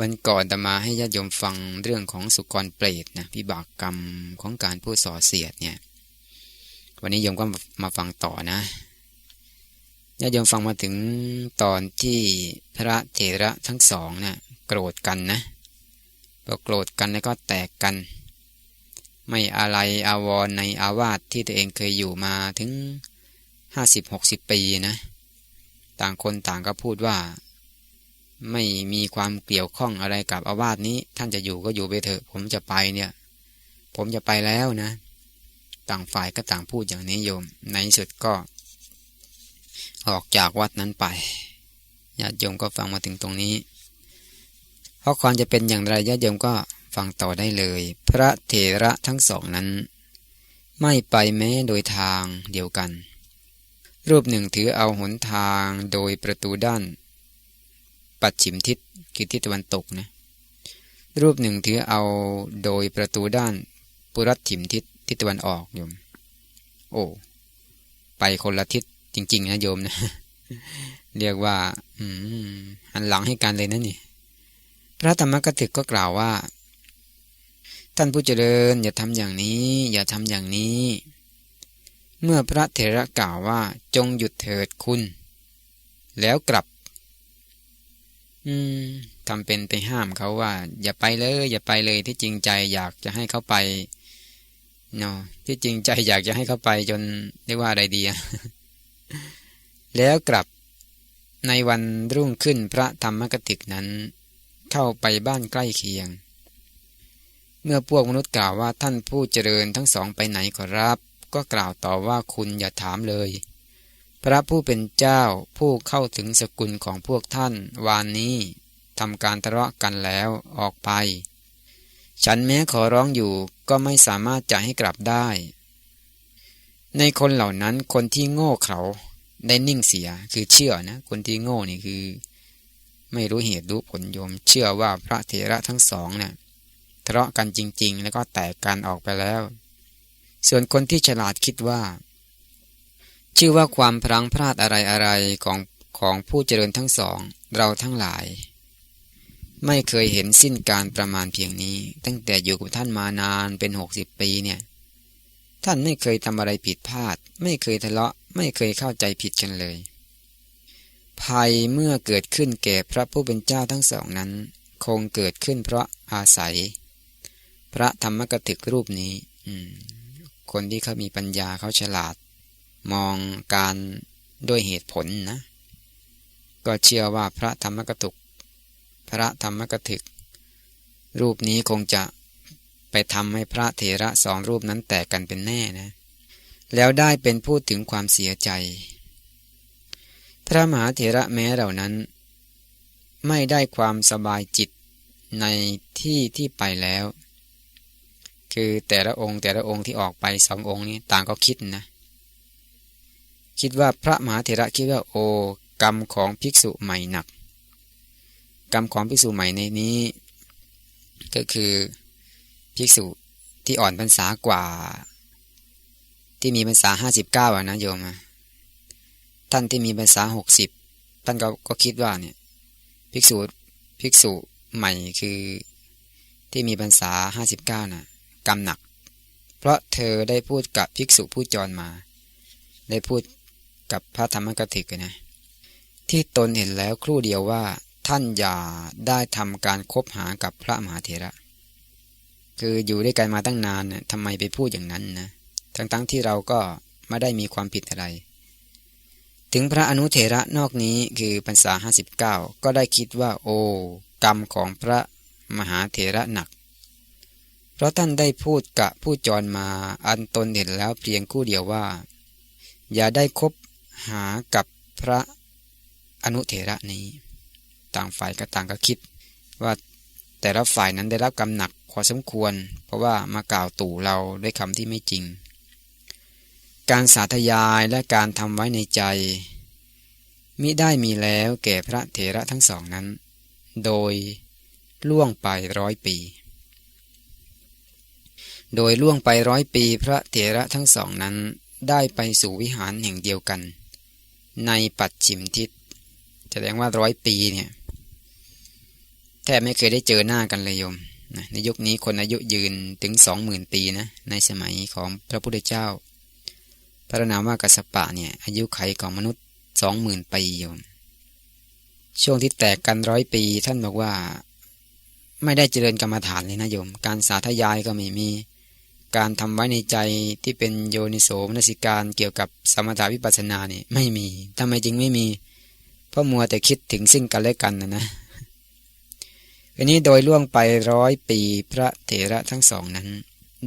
วันก่อนตมาให้ญาติโยมฟังเรื่องของสุกรเปรตนะพิบากกรรมของการพูดส่อเสียดเนี่ย วันนี้โยมก็มาฟังต่อนะญาติโยมฟังมาถึงตอนที่พระเถระทั้งสองนะ่ะโกรธกันนะพอโกรธกันแล้วก็แตกกัน ไม่อะไรอาวรในอาวาสที่ตัวเองเคยอยู่มาถึงห้าสิบหกสิบปีนะ ต่างคนต่างก็พูดว่า ไม่มีความเกี่ยวข้องอะไรกับอาวาสนี้ ท่านจะอยู่ก็อยู่ไปเถอะ ผมจะไปเนี่ย ผมจะไปแล้วนะ ต่างฝ่ายก็ต่างพูดอย่างนี้โยม ในสุดก็ ออกจากวัดนั้นไปญาติโยมก็ฟังมาถึงตรงนี้เพราะความจะเป็นอย่างไรญาติโยมก็ฟังต่อได้เลย พระเถระทั้งสองนั้น ไม่ไปแม้โดยทางเดียวกัน รูปหนึ่งถือเอาหนทางโดยประตูด้าน ปัดฉิมทิศคือทิศตะวันตกนะรูปหนึ่งถือเอาโดยประตูด้านปุรัตถิมทิศทิศตะวันออกโยม โอ้ ไปคนละทิศจริง ๆ นะโยมนะ เรียกว่า อืมหันหลังให้กันเลยนะนี่ พระธรรมกถึกก็กล่าวว่า ท่านผู้เจริญ อย่าทำอย่างนี้ อย่าทำอย่างนี้ เมื่อพระเถระกล่าวว่าจงหยุดเถิดคุณ แล้วกลับ อืมทำเป็นไปห้ามเขาว่า อย่าไปเลย อย่าไปเลยที่จริงใจอยากจะให้เขาไปเนาะที่จริงใจอยากจะให้เขาไปจนเรียกว่าอะไรดีอะแล้วกลับในวันรุ่งขึ้นพระธรรมกติกนั้น เข้าไปบ้านใกล้เคียง เมื่อพวกมนุษย์กล่าวว่าท่านผู้เจริญทั้งสองไปไหนขอรับ ก็กล่าวต่อว่าคุณอย่าถามเลย พระผู้เป็นเจ้าผู้เข้าถึงสกุลของพวกท่านวานนี้ทำการทะเลาะกันแล้วออกไป ฉันแม้ขอร้องอยู่ก็ไม่สามารถจะให้กลับได้ ในคนเหล่านั้นคนที่โง่เขาได้นิ่งเสียคือเชื่อนะ คนที่โง่นี่คือ ไม่รู้เหตุรู้ผลโยม เชื่อว่าพระเถระทั้งสองเนะี่ยทะเลาะกันจริง ๆ แล้วก็แตกกันออกไปแล้ว ส่วนคนที่ฉลาดคิดว่า ชื่อว่าความพลังพลาดอะไรอะไรของของผู้เจริญทั้งสอง เราทั้งหลาย ไม่เคยเห็นสิ้นการประมาณเพียงนี้ ตั้งแต่อยู่กับท่านมานานเป็นหกสิบปีเนี่ย ท่านไม่เคยทำอะไรผิดพลาด ไม่เคยทะเลาะ ไม่เคยเข้าใจผิดกันเลย ภัยเมื่อเกิดขึ้นแก่พระผู้เป็นเจ้าทั้งสองนั้น คงเกิดขึ้นเพราะอาศัย พระธรรมกถึกรูปนี้คนที่เขามีปัญญาเขาฉลาด มองการด้วยเหตุผลนะ ก็เชื่อว่าพระธรรมกตุก พระธรรมกถึก รูปนี้คงจะไปทำให้พระเถระสองรูปนั้นแตกกันเป็นแน่นะ แล้วได้เป็นพูดถึงความเสียใจ พระมหาเถระแม้เหล่านั้น ไม่ได้ความสบายจิตในที่ที่ไปแล้ว คือแต่ละองค์แต่ละองค์ที่ออกไปสององค์นี้ต่างก็คิดนะ คิดว่าพระมหาเถระคิดว่าโอกรรมของภิกษุใหม่หนัก กรรมของภิกษุใหม่ในนี้ ก็คือภิกษุที่อ่อนพรรษากว่า ที่มีพรรษาห้าสิบเก้าอะนะโยมท่านที่มีพรรษาหกสิบท่านก็ก็คิดว่าเนี่ยภิกษุภิกษุใหม่คือที่มีพรรษาห้าสิบเก้านะกรรมหนัก เพราะเธอได้พูดกับภิกษุผู้จรมา ได้พูด กับพระธรรมกติกนะ ที่ตนเห็นแล้วครู่เดียวว่าท่านอย่าได้ทำการคบหากับพระมหาเถระ คืออยู่ด้วยกันมาตั้งนานนะทำไมไปพูดอย่างนั้นนะทั้งๆทที่เราก็ไม่ได้มีความผิดอะไร ถึงพระอนุเถระนอกนี้คือพรรษาห้าสิบเก้าก็ได้คิดว่า โอ้กรรมของพระมหาเถระหนัก เพราะท่านได้พูดกับผู้จรมาอันตนเห็นแล้วเพียงคู่เดียวว่า อย่าได้คบ หากับพระอนุเถระนี้ ต่างฝ่ายก็ต่างก็คิด ว่าแต่ละฝ่ายนั้นได้รับกำหนักพอสมควร เพราะว่ามากล่าวตู่เราด้วยคำที่ไม่จริง การสาธยายและการทำไว้ในใจ มิได้มีแล้วแก่พระเถระทั้งสองนั้น โดยล่วงไปร้อยปี โดยล่วงไปร้อยปีพระเถระทั้งสองนั้นได้ไปสู่วิหารแห่งเดียวกัน ในปัจฉิมทิศแสดงว่าร้อยปีเนี่ยแทบไม่เคยได้เจอหน้ากันเลยโยมในยุคนี้คนอายุยืนถึงสองหมื่นปีนะในสมัยของพระพุทธเจ้า พระนามว่ากัสปะเนี่ยอายุไขของมนุษย์สองหมื่นปีโยม ช่วงที่แตกกันร้อยปีท่านบอกว่า ไม่ได้เจริญกรรมฐานเลยนะโยม การสาธยายก็ไม่มี การทำไว้ในใจที่เป็นโยนิโสมนสิการเกี่ยวกับสมถาวิปัสสนานี่ไม่มีทำไมจึงไม่มี เพราะมัวแต่คิดถึงซึ่งกันและกันนะนะอันนี้โดยล่วงไปร้อยปีพระเถระทั้งสองนั้น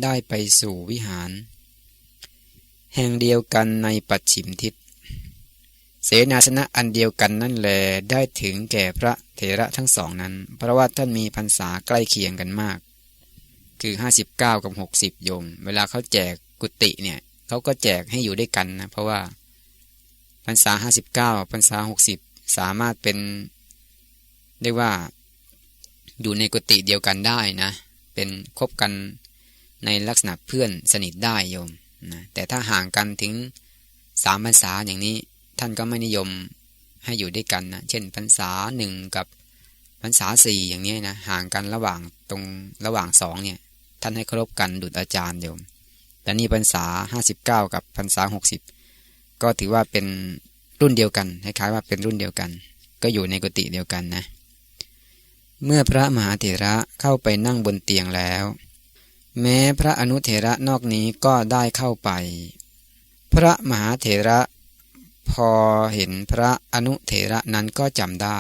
ได้ไปสู่วิหาร แห่งเดียวกันในปัจฉิมทิศเสนาสนะอันเดียวกันนั่นแหลได้ถึงแก่พระเถระทั้งสองนั้น เพราะว่าท่านมีพรรษาใกล้เคียงกันมาก คือห้าสิบเก้ากับหกสิบโยม เวลาเขาแจกกุฏิเนี่ยเขาก็แจกให้อยู่ด้วยกันนะ เพราะว่าพรรษาห้าสิบเก้าพรรษาหกสิบสามารถเป็นเรียกว่าอยู่ในกุฏิเดียวกันได้นะ เป็นคบกันในลักษณะเพื่อนสนิทได้โยมนะแต่ถ้าห่างกันถึงสามพรรษาอย่างนี้ท่านก็ไม่นิยมให้อยู่ด้วยกันนะเช่นพรรษาหนึ่งกับพรรษาสี่อย่างนี้นะห่างกันระหว่างตรงระหว่างสองเนี่ย ท่านให้เคารพกันดุจอาจารย์โยม แต่นี่พรรษาห้าสิบเก้ากับพรรษาหกสิบก็ถือว่าเป็นรุ่นเดียวกันคล้ายๆว่าเป็นรุ่นเดียวกัน ก็อยู่ในกุฏิเดียวกันนะ เมื่อพระมหาเถระเข้าไปนั่งบนเตียงแล้ว แม้พระอนุเถระนอกนี้ก็ได้เข้าไป พระมหาเถระพอเห็นพระอนุเถระนั้นก็จำได้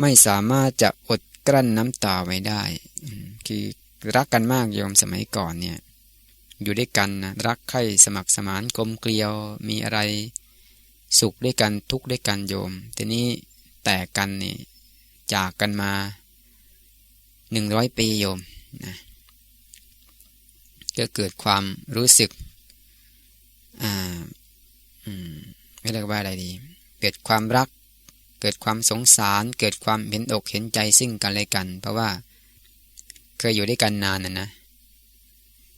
ไม่สามารถจะอดกลั้นน้ำตาไว้ได้ คือ รักกันมากโยมสมัยก่อนเนี่ย อยู่ด้วยกันนะรักใคร่สมัครสมานกลมเกลียวมีอะไรสุขด้วยกันทุกข์ด้วยกันโยม ทีนี้แตกกันนี่จากกันมาหนึ่งร้อยปีโยมนะก็เกิดความรู้สึกอ่าไม่เรียกว่าอะไรดี เกิดความรัก เกิดความสงสาร เกิดความเห็นอกเห็นใจซึ่งกันและกัน เพราะว่า เคยอยู่ด้วยกันนานนะนะ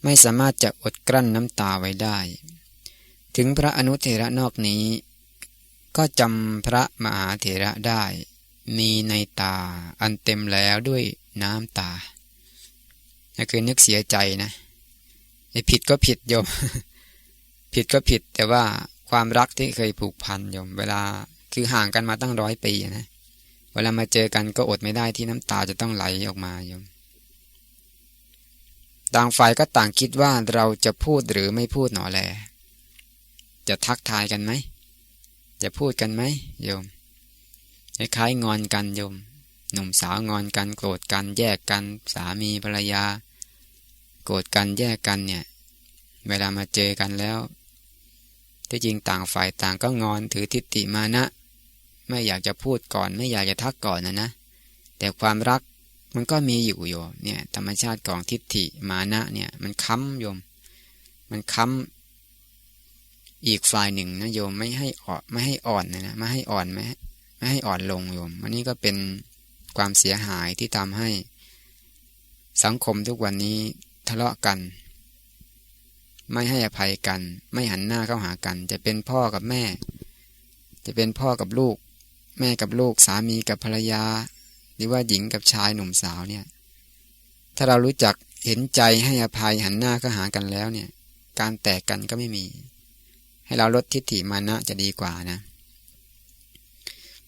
ไม่สามารถจะอดกลั้นน้ำตาไว้ได้ ถึงพระอนุเทระนอกนี้ ก็จำพระมหาเถระได้ มีในตาอันเต็มแล้วด้วยน้ำตานั่นคือนึกเสียใจนะไอ้ผิดก็ผิดโยม ผิดก็ผิด แต่ว่าความรักที่เคยผูกพันโยม เวลาคือห่างกันมาตั้งร้อยปีนะ เวลามาเจอกันก็อดไม่ได้ที่น้ำตาจะต้องไหลออกมาโยม ต่างฝ่ายก็ต่างคิดว่าเราจะพูดหรือไม่พูดหนอแล จะทักทายกันไหม จะพูดกันไหมโยมคล้ายงอนกันโยม หนุ่มสาวงอนกันโกรธกันแยกกันสามีภรรยา โกรธกันแยกกันเนี่ย เวลามาเจอกันแล้วที่จริงต่างฝ่ายต่างก็งอนถือทิฏฐิมานะ ไม่อยากจะพูดก่อนไม่อยากจะทักก่อนนะนะ แต่ความรัก มันก็มีอยู่โยมเนี่ยธรรมชาติของทิฏฐิมานะเนี่ยมันค้ำโยม มันค้ำอีกฝ่ายหนึ่งนะโยมไม่ให้อ่อนไม่ให้อ่อนนะนะไม่ให้อ่อนไม่ไม่ให้อ่อนลงโยมอันนี้ก็เป็นความเสียหายที่ทำให้ สังคมทุกวันนี้ทะเลาะกัน ไม่ให้อภัยกัน ไม่หันหน้าเข้าหากัน จะเป็นพ่อกับแม่ จะเป็นพ่อกับลูก แม่กับลูกสามีกับภรรยา รือว่าหญิงกับชายหนุ่มสาวเนี่ย ถ้าเรารู้จักเห็นใจให้อภัยหันหน้าเข้าหากันแล้วเนี่ย การแตกกันก็ไม่มี ให้เราลดทิฏฐิมานะจะดีกว่านะ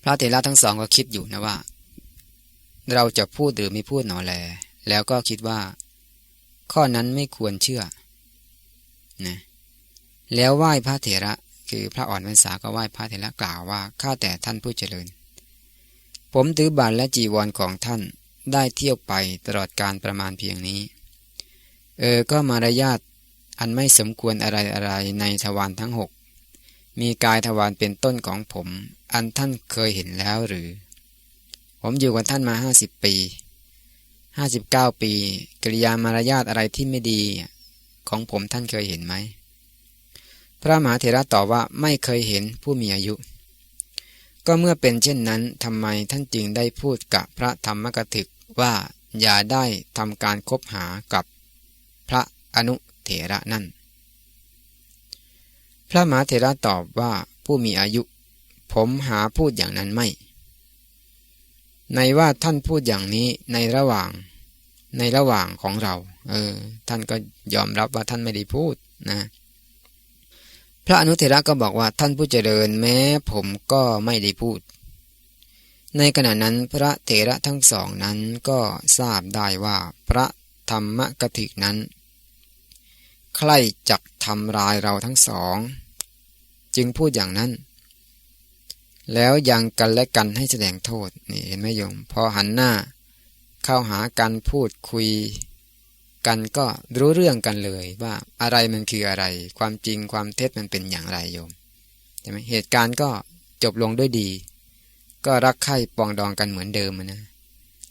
พระเถระทั้งสองก็คิดอยู่นะว่า เราจะพูดหรือไม่พูดหนอแล แล้วก็คิดว่า ข้อนั้นไม่ควรเชื่อนะแล้วไหว้พระเถระ คือพระอ่อนพรรษาก็ไหว้พระเถระกล่าวว่าข้าแต่ท่านผู้เจริญ ผมถือบาตรและจีวรของท่านได้เที่ยวไปตลอดการประมาณเพียงนี้ เออ ก็มารยาทอันไม่สมควรอะไรอะไรในทวารทั้งหก มีกายทวารเป็นต้นของผม อันท่านเคยเห็นแล้วหรือ ผมอยู่กับท่านมาห้าสิบปีห้าสิบเก้าปี กิริยามารยาทอะไรที่ไม่ดี ของผมท่านเคยเห็นไหม พระมหาเถระตอบว่าไม่เคยเห็นผู้มีอายุ ก็เมื่อเป็นเช่นนั้นทำไมท่านจึงได้พูดกับพระธรรมกถึกว่าอย่าได้ทำการคบหากับพระอนุเถระนั่น พระมหาเถระตอบว่าผู้มีอายุ ผมหาพูดอย่างนั้นไม่ ในว่าท่านพูดอย่างนี้ในระหว่างในระหว่างของเรา เออ ท่านก็ยอมรับว่าท่านไม่ได้พูดนะ พระอนุเถระก็บอกว่าท่านผู้เจริญแม้ผมก็ไม่ได้พูด ในขณะนั้นพระเถระทั้งสองนั้นก็ทราบได้ว่าพระธรรมกติกนั้น ใครจักทำลายเราทั้งสอง จึงพูดอย่างนั้น แล้วยังกันและกันให้แสดงโทษนี่เห็นไหมโยม พอหันหน้า เข้าหากันพูดคุย กันก็รู้เรื่องกันเลยว่าอะไรมันคืออะไร ความจริงความเท็จมันเป็นอย่างไรโยมใช่ไหมเหตุการณ์ก็จบลงด้วยดี ก็รักใคร่ปองดองกันเหมือนเดิมนะ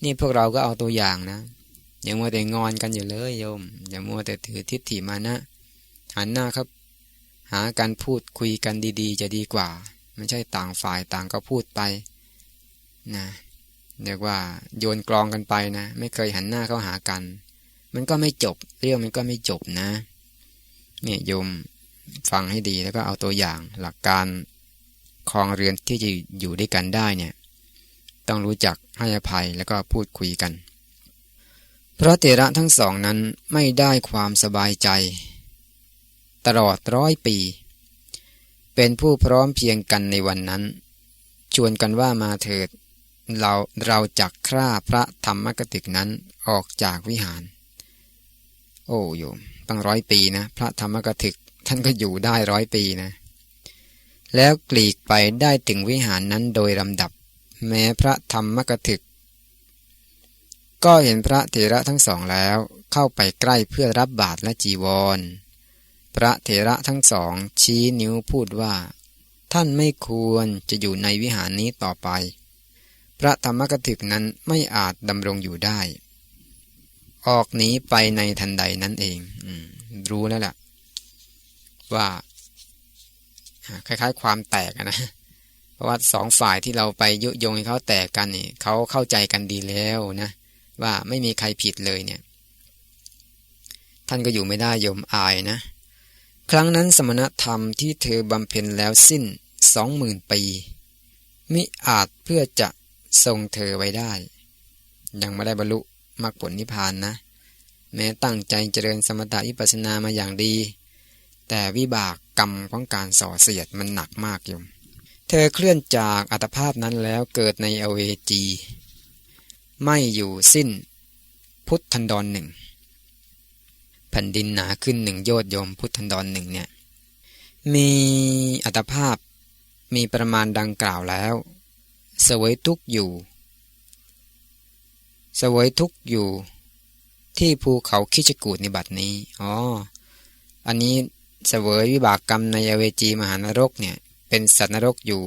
นี่พวกเราก็เอาตัวอย่างนะอย่ามัวแต่งอนกันอยู่เลยโยมอย่ามัวแต่ถือทิฏฐิมานะ หันหน้าครับ หาการพูดคุยกันดี ๆ จะดีกว่า ไม่ใช่ต่างฝ่ายต่างก็พูดไปนะเรียกว่าโยนกลองกันไปนะ ไม่เคยหันหน้าเข้าหากัน มันก็ไม่จบ เรื่องมันก็ไม่จบนะ เนี่ยโยมฟังให้ดีแล้วก็เอาตัวอย่างหลักการคลองเรือนที่จะอยู่ด้วยกันได้เนี่ย ต้องรู้จักให้อภัยแล้วก็พูดคุยกัน พระเตระทั้งสองนั้นไม่ได้ความสบายใจ ตลอดร้อยปี เป็นผู้พร้อมเพียงกันในวันนั้น ชวนกันว่ามาเถิด เราเราจักฆ่าพระธรรมกติกนั้นออกจากวิหาร โอ้โยมตั้งร้อยปีนะพระธรรมกติกท่านก็อยู่ได้ร้อยปีนะ แล้วกลีกไปได้ถึงวิหารนั้นโดยลำดับ แม้พระธรรมกถึก ก็เห็นพระเถระทั้งสองแล้ว เข้าไปใกล้เพื่อรับบาตรและจีวร พระเถระทั้งสอง ชี้นิ้วพูดว่า ท่านไม่ควรจะอยู่ในวิหารนี้ต่อไป พระธรรมกถึกนั้นไม่อาจดำรงอยู่ได้ ออกหนีไปในทันใดนั้นเองอรู้แล้วแหละว่าคล้ายๆ ความแตกนะเพราะว่าสองฝ่ายที่เราไปยุยงให้เขาแตกกันนี่เขาเข้าใจกันดีแล้วนะว่าไม่มีใครผิดเลยเนี่ย ท่านก็อยู่ไม่ได้ยมอายนะ ครั้งนั้นสมณธรรมที่เธอบำเพ็ญแล้วสิ้นสองหมื่นปี มิอาจเพื่อจะทรงเธอไว้ได้ ยังไม่ได้บรรลุ มรรคผลนิพพานนะ แม้ตั้งใจเจริญสมถะอิปัสสนามาอย่างดี แต่วิบากกรรมของการส่อเสียดมันหนักมากยมเธอเคลื่อนจากอัตภาพนั้นแล้วเกิดในอเวจี ไม่อยู่สิ้นพุทธันดรหนึ่งแผ่นดินหนาขึ้นหนึ่งโยดยมพุทธันดรหนึ่งเนี่ยมีอัตภาพมีประมาณดังกล่าวแล้วสวยทุกอยู่ สวยทุกอยู่ที่ภูเขาคิจกูดในบัดนี้ อ๋อ อันนี้เสวยวิบากกรรมในเวจีมหานรกเนี่ย เป็นสัตว์นรกอยู่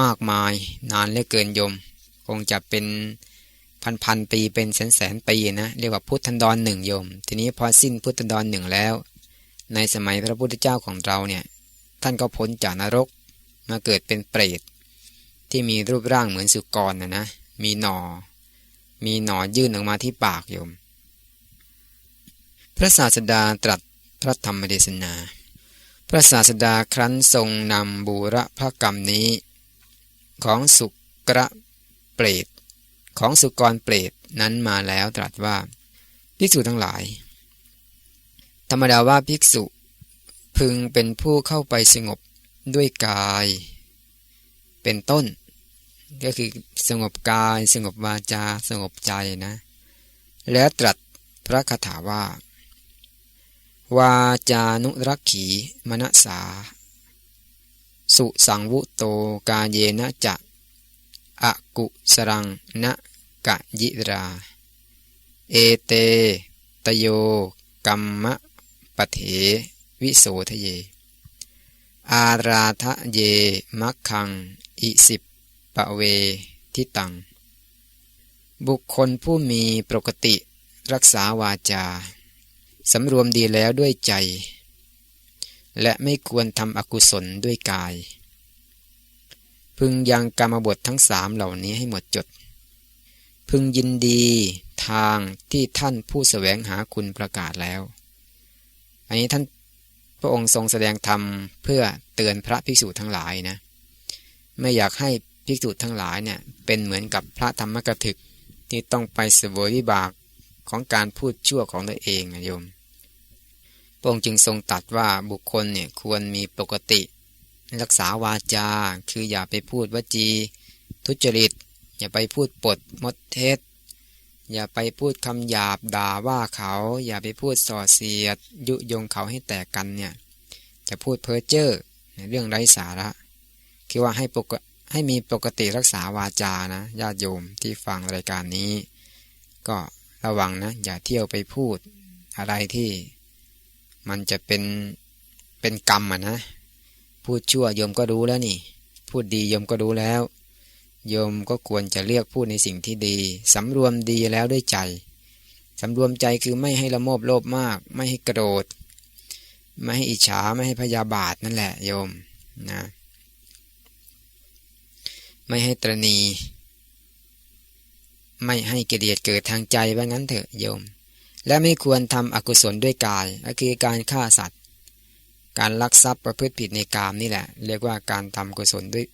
มากมายนานเหลือเกินยม คงจะเป็นพันพันปีเป็นแสนแสนปีนะ เรียกว่าพุทธันดรหนึ่งยม ทีนี้พอสิ้นพุทธันดรหนึ่งแล้ว ในสมัยพระพุทธเจ้าของเราเนี่ย ท่านก็พ้นจากนรกมาเกิดเป็นเปรตที่มีรูปร่างเหมือนสุกรนะนะ มีหนอ มีหนอยื่นออกมาที่ปากโยม พระศาสดาตรัสพระธรรมเดชนา พระศาสดาครั้นทรงนำบูรพกรรมนี้ ของสุกระเปรตของสุกรเปรตนั้นมาแล้วตรัสว่าภิกษุทั้งหลาย ธรรมดาว่าภิกษุ พึงเป็นผู้เข้าไปสงบด้วยกาย เป็นต้น ก็คือสงบกายสงบวาจาสงบใจนะ แล้วตรัสพระคาถาว่า วาจานุรักขีมณสา สุสังวุโตกาเยนะจะอะกุสรังนะกะยิรา เอเต ตโยกัมมะปะเถ วิโสทะเย อาราทะเยมักขัง อิสิป ปะเวทิตัง บุคคลผู้มีปกติรักษาวาจา สำรวมดีแล้วด้วยใจ และไม่ควรทำอกุศลด้วยกาย พึงยังกรรมบททั้งสามเหล่านี้ให้หมดจด พึงยินดีทางที่ท่านผู้สแสวงหาคุณประกาศแล้ว อันนี้ท่านพระองค์ทรงแสดงธรรมเพื่อเตือนพระภิกษุทั้งหลายนะ ไม่อยากให้ ภิกษุทั้งหลายเนี่ยเป็นเหมือนกับพระธรรมกถึกที่ต้องไปเสวยวิบากของการพูดชั่วของตัวเองนะโยมพระองค์จึงทรงตัดว่าบุคคลเนี่ยควรมีปกติ รักษาวาจา คืออย่าไปพูดวจี ทุจริต อย่าไปพูดปดมดเทศอย่าไปพูดคำหยาบด่าว่าเขา อย่าไปพูดส่อเสียด ยุยงเขาให้แตกกันเนี่ยจะพูดเพ้อเจ้อเรื่องไร้สาระ คือว่าให้ปก ให้มีปกติรักษาวาจานะญาติโยมที่ฟังรายการนี้ ก็ระวังนะ อย่าเที่ยวไปพูด อะไรที่มันจะเป็นเป็นกรรมอะนะ พูดชั่วโยมก็รู้แล้วนี่ พูดดีโยมก็รู้แล้ว โยมก็ควรจะเลือกพูดในสิ่งที่ดีสำรวมดีแล้วด้วยใจสำรวมใจคือไม่ให้ละโมบโลภมาก ไม่ให้โกรธ ไม่ให้อิจฉาไม่ให้พยาบาทนั่นแหละโยมนะ ไม่ให้ตรณี ไม่ให้เกลียดเกิดทางใจว่างั้นเถอะโยม และไม่ควรทำอกุศลด้วยกายก็คือการฆ่าสัตว์ การลักทรัพย์ประพฤติผิดในกามนี่แหละ เรียกว่าการทำกุศลด้วย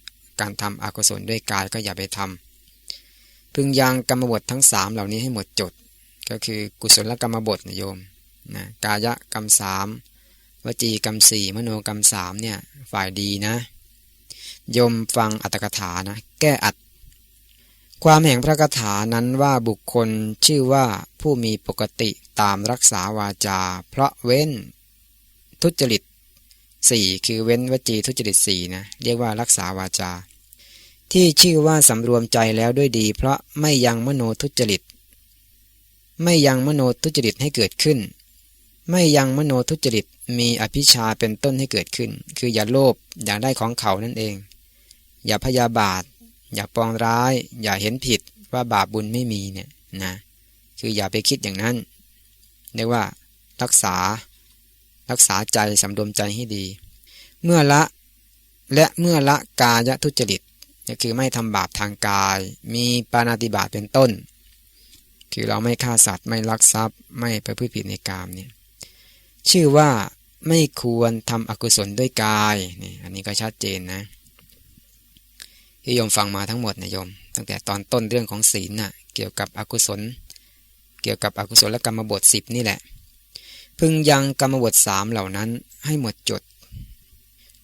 การทำอกุศลด้วยกายก็อย่าไปทำพึงยังกรรมบททั้งสามเหล่านี้ให้หมดจด ก็คือกุศลกรรมบทนะโยมนะกายกรรมสามวจีกรรมสี่มโนกรรมสามเนี่ยฝ่ายดีนะ ยมฟังอัตถกถานะ แก้อัด ความแห่งพระคาถานั้นว่าบุคคลชื่อว่าผู้มีปกติตามรักษาวาจา เพราะเว้น ทุจริตสี่คือเว้นวจีทุจริตสี่นะเรียกว่ารักษาวาจา ที่ชื่อว่าสำรวมใจแล้วด้วยดี เพราะไม่ยังมโนทุจริต ไม่ยังมโนทุจริตให้เกิดขึ้น ไม่ยังมโนทุจริตมีอภิชาเป็นต้นให้เกิดขึ้น คืออย่าโลภอยากได้ของเขานั่นเอง อย่าพยาบาท อย่าปองร้าย อย่าเห็นผิดว่าบาปบุญไม่มีเนี่ยนะคืออย่าไปคิดอย่างนั้นเรียกว่ารักษา รักษาใจสำรวมใจให้ดี เมื่อละและเมื่อละกายทุจริตก็คือไม่ทำบาปทางกาย มีปานาติบาตเป็นต้น คือเราไม่ฆ่าสัตว์ไม่ลักทรัพย์ ไม่ประพฤติผิดในกามเนี่ยชื่อว่าไม่ควรทำอกุศลด้วยกายนี่อันนี้ก็ชัดเจนนะ ที่โยมฟังมาทั้งหมดนะโยม ตั้งแต่ตอนต้นเรื่องของศีลน่ะเกี่ยวกับอกุศล เกี่ยวกับอกุศลและกรรมบทสิบนี่แหละ พึงยังกรรมบทสามเหล่านั้นให้หมดจด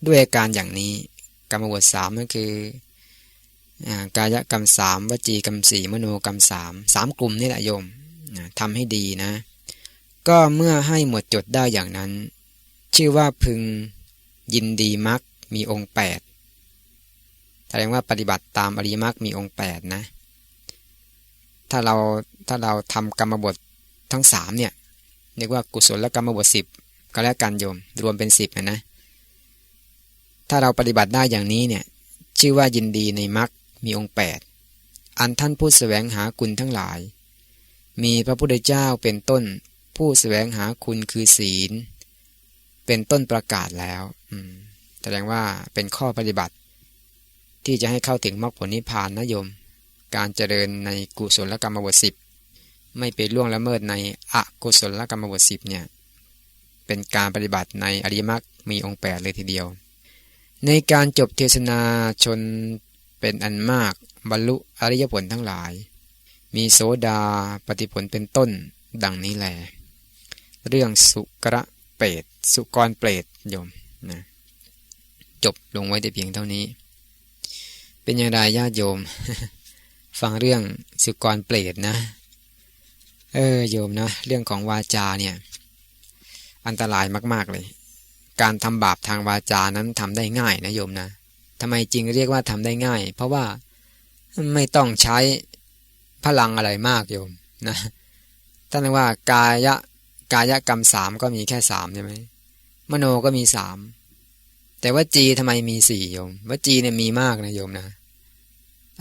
ด้วยอาการอย่างนี้กรรมบทสามก็คือกายกรรมสามวจีกรรมสี่มโนกรรมสามสามกลุ่มนี่แหละโยมทำให้ดีนะ ก็เมื่อให้หมดจดได้อย่างนั้น ชื่อว่าพึงยินดีมักมีองค์แปด ดงว่าปฏิบัติตามอริยมรรคมีองค์แปดนะ ถ้าเราถ้าเราทำกรรมบททั้งสามเนี่ยเรียกว่ากุศลและกรรมบทสิบก็แล้วกันโยม รวมเป็นสิบนะ ถ้าเราปฏิบัติได้อย่างนี้เนี่ยชื่อว่ายินดีในมรรคมีองค์แปดอันท่านผู้สแสวงหาคุณทั้งหลาย มีพระพุทธเจ้าเป็นต้นผู้สแสวงหาคุณคือศีล เป็นต้นประกาศแล้วแสดงว่าเป็นข้อปฏิบัติ ที่จะให้เข้าถึงมรรคผลนิพพานนะโยม การเจริญในกุศลกรรมบทสิบไม่ไปล่วงละเมิดในอกุศลกรรมบทสิบเนี่ยเป็นการปฏิบัติในอริยมรรคมีองค์แปดเลยทีเดียว ในการจบเทศนาชนเป็นอันมากบรรลุอริยผลทั้งหลาย มีโสดาปฏิผลเป็นต้นดังนี้แหละเรื่องสุกระเปรตสุกรเปรตโยมนะจบลงไว้แต่เพียงเท่านี้ เป็นอย่างไรญาติโยม ฟังเรื่องสุกรเปรตนะ เออโยมนะเรื่องของวาจาเนี่ย อันตรายมาก ๆเลย การทำบาปทางวาจานั้นทำได้ง่ายนะโยมนะทำไมจริงเรียกว่าทำได้ง่าย เพราะว่าไม่ต้องใช้พลังอะไรมากโยมนะท่านว่ากายะกายกรรมสามก็มีแค่สามใช่ไหมมโนก็มีสาม แต่ว่าจีทำไมมีสี่โยมว่าจีเนี่ยมีมากนะโยมนะ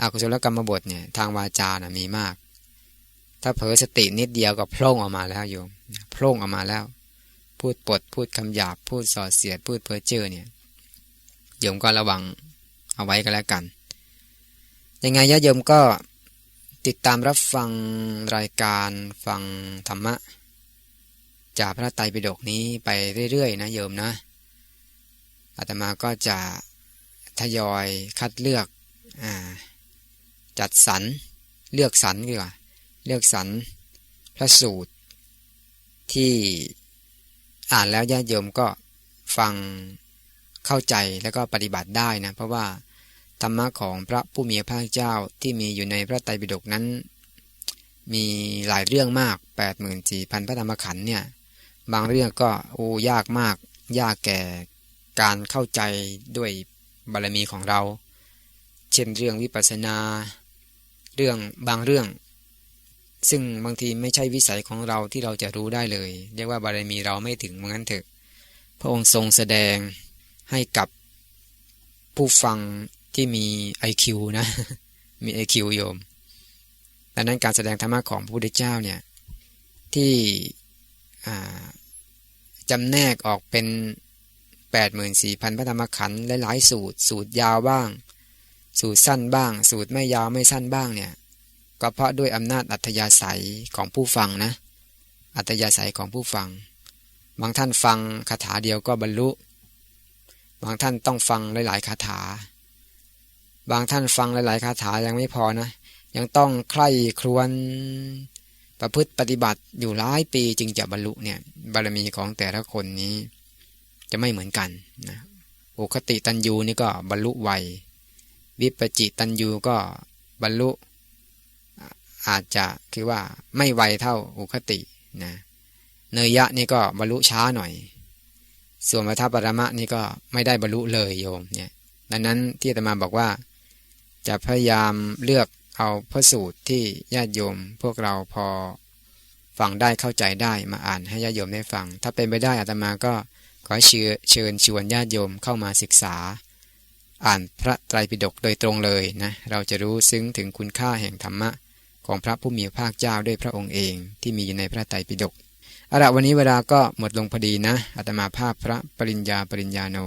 อกุศลกรรมบทเนี่ยทางวาจานะมีมาก ถ้าเผลอสตินิดเดียวก็โพล่งออกมาแล้วโยมโพล่งออกมาแล้ว พูดปดพูดคำหยาบพูดส่อเสียดพูดเพ้อเจ้อเนี่ยโยมก็ระวังเอาไว้ก็แล้วกัน ยังไงญาติโยมก็ติดตามรับฟังรายการฟังธรรมะ จากพระไตรปิฎกนี้ไปเรื่อยๆนะโยมนะ อาตมาก็จะทยอยคัดเลือกอจัดสรรเลือกสรรดีกว่าเลือกสรรพระสูตร ที่อ่านแล้วญาติโยมก็ฟังเข้าใจแล้วก็ปฏิบัติได้นะ เพราะว่าธรรมะของพระผู้มีพระเจ้าที่มีอยู่ในพระไตรปิฎกนั้น มีหลายเรื่องมาก 84,000 พระธรรมขันธ์เนี่ย บางเรื่องก็โอ้ยากมาก ยากแก่ การเข้าใจด้วยบารมีของเรา เช่นเรื่องวิปัสสนา เรื่องบางเรื่อง ซึ่งบางทีไม่ใช่วิสัยของเราที่เราจะรู้ได้เลย เรียกว่าบารมีเราไม่ถึงเหมือนกันเถอะ พระองค์ทรงแสดงให้กับผู้ฟังที่มี IQ นะ มี IQ โยม ดังนั้นการแสดงธรรมะของพระพุทธเจ้าเนี่ย ที่จำแนกออกเป็น 84,000พระธรรมขันธ์หลายๆสูตร สูตรยาวบ้าง สูตรสั้นบ้าง สูตรไม่ยาวไม่สั้นบ้างเนี่ยก็เพราะด้วยอำนาจอัธยาศัยของผู้ฟังนะ อัธยาศัยของผู้ฟัง บางท่านฟังคาถาเดียวก็บรรลุ บางท่านต้องฟังหลาย ๆ คาถา บางท่านฟังหลาย ๆ คาถายังไม่พอนะ ยังต้องใคร่ครวญประพฤติปฏิบัติอยู่หลายปีจึงจะบรรลุเนี่ยบารมีของแต่ละคนนี้ จะไม่เหมือนกันนะโอคติตันยูนี่ก็บรรลุไววิปจิตันยูก็บรรลุอาจจะคือว่าไม่ไวเท่าอุคตินะเนยยะนี่ก็บรรลุช้าหน่อย ส่วนวัฏปรมะนี่ก็ไม่ได้บรรลุเลยโยมเนี่ยดังนั้นที่อาตมาบอกว่า จะพยายามเลือกเอาพระสูตรที่ญาติโยม พวกเราพอฟังได้เข้าใจได้มาอ่านให้ญาติโยมได้ฟัง ถ้าเป็นไปได้อาตมาก็ ขอเชิญเชิญชวนญาติโยมเข้ามาศึกษา อ่านพระไตรปิฎกโดยตรงเลยนะ เราจะรู้ซึ้งถึงคุณค่าแห่งธรรมะ ของพระผู้มีพระภาคเจ้าด้วยพระองค์เองที่มีอยู่ในพระไตรปิฎกอาละวันนี้เวลาก็หมดลงพอดีนะอาตมาภาพพระปริญญาปริญญาโน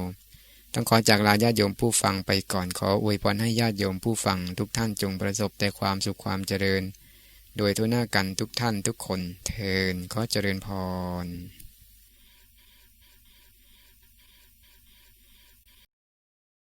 ต้องขอจากลาญาติโยมผู้ฟังไปก่อนขออวยพรให้ญาติโยมผู้ฟังทุกท่านจงประสบแต่ความสุขความเจริญ โดยทุกหน้ากันทุกท่านทุกคนเทินขอเจริญพร